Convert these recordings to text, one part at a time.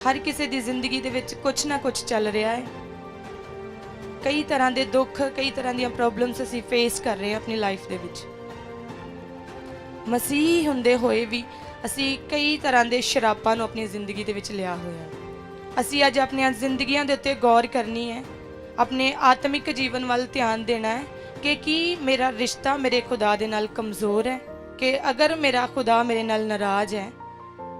ਹਰ ਕਿਸੇ ਦੀ ਜ਼ਿੰਦਗੀ ਦੇ ਵਿੱਚ ਕੁਝ ਨਾ ਕੁਝ ਚੱਲ ਰਿਹਾ ਹੈ। ਕਈ ਤਰ੍ਹਾਂ ਦੇ ਦੁੱਖ, ਕਈ ਤਰ੍ਹਾਂ ਦੀਆਂ ਪ੍ਰੋਬਲਮਸ ਅਸੀਂ ਫੇਸ ਕਰ ਰਹੇ ਹਾਂ ਆਪਣੀ ਲਾਈਫ ਦੇ ਵਿੱਚ। ਮਸੀਹ ਹੁੰਦੇ ਹੋਏ ਵੀ ਅਸੀਂ ਕਈ ਤਰ੍ਹਾਂ ਦੇ ਸ਼ਰਾਪਾਂ ਨੂੰ ਆਪਣੀ ਜ਼ਿੰਦਗੀ ਦੇ ਵਿੱਚ ਲਿਆ ਹੋਇਆ ਅਸੀਂ ਅੱਜ ਆਪਣੀਆਂ ਜ਼ਿੰਦਗੀਆਂ ਦੇ ਉੱਤੇ ਗੌਰ ਕਰਨੀ ਹੈ। ਆਪਣੇ ਆਤਮਿਕ ਜੀਵਨ ਵੱਲ ਧਿਆਨ ਦੇਣਾ ਹੈ ਕਿ ਕੀ ਮੇਰਾ ਰਿਸ਼ਤਾ ਮੇਰੇ ਖੁਦਾ ਦੇ ਨਾਲ ਕਮਜ਼ੋਰ ਹੈ, ਕਿ ਅਗਰ ਮੇਰਾ ਖੁਦਾ ਮੇਰੇ ਨਾਲ ਨਾਰਾਜ਼ ਹੈ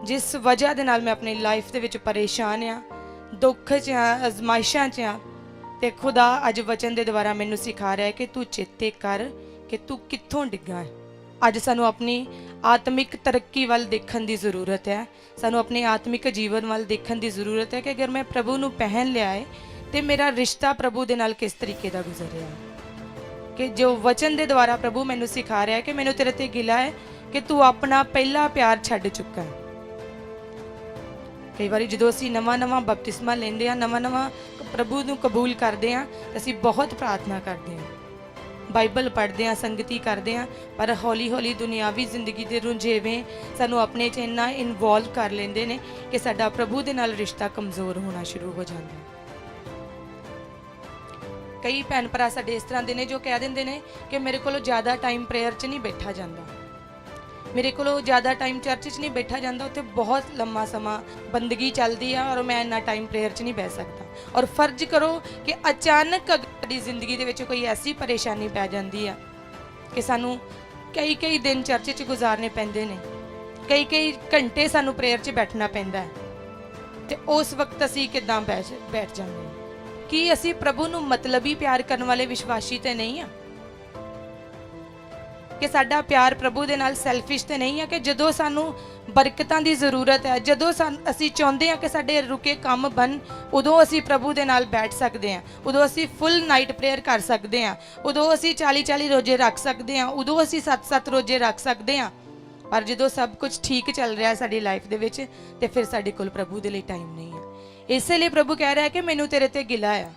ਜਿਸ ਵਜ੍ਹਾ ਦੇ ਨਾਲ ਮੈਂ ਆਪਣੀ ਲਾਈਫ ਦੇ ਵਿੱਚ ਪਰੇਸ਼ਾਨ ਆ ਦੁੱਖ 'ਚ ਆ ਅਜ਼ਮਾਇਸ਼ਾਂ 'ਚ ਆ ਤੇ ਖੁਦਾ ਅੱਜ ਵਚਨ ਦੇ ਦੁਆਰਾ ਮੈਨੂੰ ਸਿਖਾ ਰਿਹਾ ਹੈ ਕਿ ਤੂੰ ਚੇਤੇ ਕਰ ਕਿ ਤੂੰ ਕਿੱਥੋਂ ਡਿੱਗਾ ਹੈ। ਅੱਜ ਸਾਨੂੰ ਆਪਣੀ ਆਤਮਿਕ ਤਰੱਕੀ ਵੱਲ ਦੇਖਣ ਦੀ ਜ਼ਰੂਰਤ ਹੈ। ਸਾਨੂੰ ਆਪਣੇ ਆਤਮਿਕ ਜੀਵਨ ਵੱਲ ਦੇਖਣ ਦੀ ਜ਼ਰੂਰਤ ਹੈ ਕਿ ਅਗਰ ਮੈਂ ਪ੍ਰਭੂ ਨੂੰ ਪਹਿਨ ਲਿਆ ਹੈ, ਤੇ ਮੇਰਾ ਰਿਸ਼ਤਾ ਪ੍ਰਭੂ ਦੇ ਨਾਲ ਕਿਸ ਤਰੀਕੇ ਦਾ ਗੁਜ਼ਰ ਰਿਹਾ ਕਿ ਜੋ ਵਚਨ ਦੇ ਦੁਆਰਾ ਪ੍ਰਭੂ ਮੈਨੂੰ ਸਿਖਾ ਰਿਹਾ ਹੈ ਕਿ ਮੈਨੂੰ ਤੇਰੇ ਤੇ ਗਿਲਾ ਹੈ ਕਿ ਤੂੰ ਆਪਣਾ ਪਹਿਲਾ ਪਿਆਰ ਛੱਡ ਚੁੱਕਾ ਹੈ। ਕਈ ਵਾਰੀ ਜਦੋਂ ਅਸੀਂ ਨਵਾਂ-ਨਵਾਂ ਬਪਤਿਸਮਾ ਲੈਂਦੇ ਆ ਨਵਾਂ-ਨਵਾਂ ਪ੍ਰਭੂ ਨੂੰ ਕਬੂਲ ਕਰਦੇ ਆ ਅਸੀਂ ਬਹੁਤ ਪ੍ਰਾਰਥਨਾ ਕਰਦੇ ਆ ਬਾਈਬਲ ਪੜ੍ਹਦੇ ਆ ਸੰਗਤੀ ਕਰਦੇ ਆ ਪਰ ਹੌਲੀ-ਹੌਲੀ ਦੁਨਿਆਵੀ ਜ਼ਿੰਦਗੀ ਦੇ ਰੁਝੇਵੇਂ ਸਾਨੂੰ ਆਪਣੇ 'ਚ ਇੰਨਾ ਇਨਵੋਲਵ ਕਰ ਲੈਂਦੇ ਨੇ ਕਿ ਸਾਡਾ ਪ੍ਰਭੂ ਦੇ ਨਾਲ ਰਿਸ਼ਤਾ ਕਮਜ਼ੋਰ ਹੋਣਾ ਸ਼ੁਰੂ ਹੋ ਜਾਂਦਾ ਹੈ। ਕਈ ਭੈਣ ਭਰਾ ਸਾਡੇ ਇਸ ਤਰ੍ਹਾਂ ਦੇ ਨੇ ਜੋ ਕਹਿ ਦਿੰਦੇ ਨੇ ਕਿ ਮੇਰੇ ਕੋਲੋਂ ਜ਼ਿਆਦਾ ਟਾਈਮ ਪ੍ਰੇਅਰ 'ਚ ਨਹੀਂ ਬੈਠਾ ਜਾਂਦਾ। ਮੇਰੇ ਕੋਲੋਂ ਜ਼ਿਆਦਾ ਟਾਈਮ ਚਰਚ 'ਚ ਨਹੀਂ ਬੈਠਾ ਜਾਂਦਾ, ਉੱਥੇ ਬਹੁਤ ਲੰਮਾ ਸਮਾਂ ਬੰਦਗੀ ਚੱਲਦੀ ਆ ਔਰ ਮੈਂ ਇੰਨਾ ਟਾਈਮ ਪ੍ਰੇਅਰ 'ਚ ਨਹੀਂ ਬਹਿ ਸਕਦਾ। ਔਰ ਫਰਜ਼ ਕਰੋ ਕਿ ਅਚਾਨਕ ਅਗਰ ਸਾਡੀ ਜ਼ਿੰਦਗੀ ਦੇ ਵਿੱਚ ਕੋਈ ਐਸੀ ਪਰੇਸ਼ਾਨੀ ਪੈ ਜਾਂਦੀ ਆ ਕਿ ਸਾਨੂੰ ਕਈ ਕਈ ਦਿਨ ਚਰਚ 'ਚ ਗੁਜ਼ਾਰਨੇ ਪੈਂਦੇ ਨੇ। ਕਈ ਕਈ ਘੰਟੇ ਸਾਨੂੰ ਪ੍ਰੇਅਰ 'ਚ ਬੈਠਣਾ ਪੈਂਦਾ ਹੈ। ਤੇ ਉਸ ਵਕਤ ਅਸੀਂ ਕਿਦਾਂ ਬੈਠ ਬੈਠ ਜਾਂਦੇ ਕੀ ਅਸੀਂ ਪ੍ਰਭੂ ਨੂੰ ਮਤਲਬੀ ਪਿਆਰ ਕਰਨ ਵਾਲੇ ਵਿਸ਼ਵਾਸੀ ਤੇ ਨਹੀਂ ਆ? ਕਿ ਸਾਡਾ ਪਿਆਰ ਪ੍ਰਭੂ ਦੇ ਨਾਲ ਸੈਲਫਿਸ਼ ਤੇ ਨਹੀਂ ਹੈ ਕਿ ਜਦੋਂ ਸਾਨੂੰ ਬਰਕਤਾਂ ਦੀ ਜ਼ਰੂਰਤ ਹੈ, ਜਦੋਂ ਸਾਨ- ਅਸੀਂ ਚਾਹੁੰਦੇ ਹਾਂ ਕਿ ਸਾਡੇ ਰੁਕੇ ਕੰਮ ਬਣ, ਉਦੋਂ ਅਸੀਂ ਪ੍ਰਭੂ ਦੇ ਨਾਲ ਬੈਠ ਸਕਦੇ ਹਾਂ, ਉਦੋਂ ਅਸੀਂ ਫੁੱਲ ਨਾਈਟ ਪ੍ਰੇਅਰ ਕਰ ਸਕਦੇ ਹਾਂ, ਉਦੋਂ ਅਸੀਂ 40 40 ਰੋਜ਼ੇ ਰੱਖ ਸਕਦੇ ਹਾਂ, ਉਦੋਂ ਅਸੀਂ 7 7 ਰੋਜ਼ੇ ਰੱਖ ਸਕਦੇ ਹਾਂ। ਪਰ ਜਦੋਂ ਸਭ ਕੁਝ ਠੀਕ ਚੱਲ ਰਿਹਾ ਸਾਡੀ ਲਾਈਫ ਦੇ ਵਿੱਚ, ਤੇ ਫਿਰ ਸਾਡੇ ਕੋਲ ਪ੍ਰਭੂ ਦੇ ਲਈ ਟਾਈਮ ਨਹੀਂ ਹੈ। ਇਸੇ ਲਈ ਪ੍ਰਭੂ ਕਹਿ ਰਿਹਾ ਹੈ ਕਿ ਮੈਨੂੰ ਤੇਰੇ ਤੇ ਗਿਲਾ ਆ।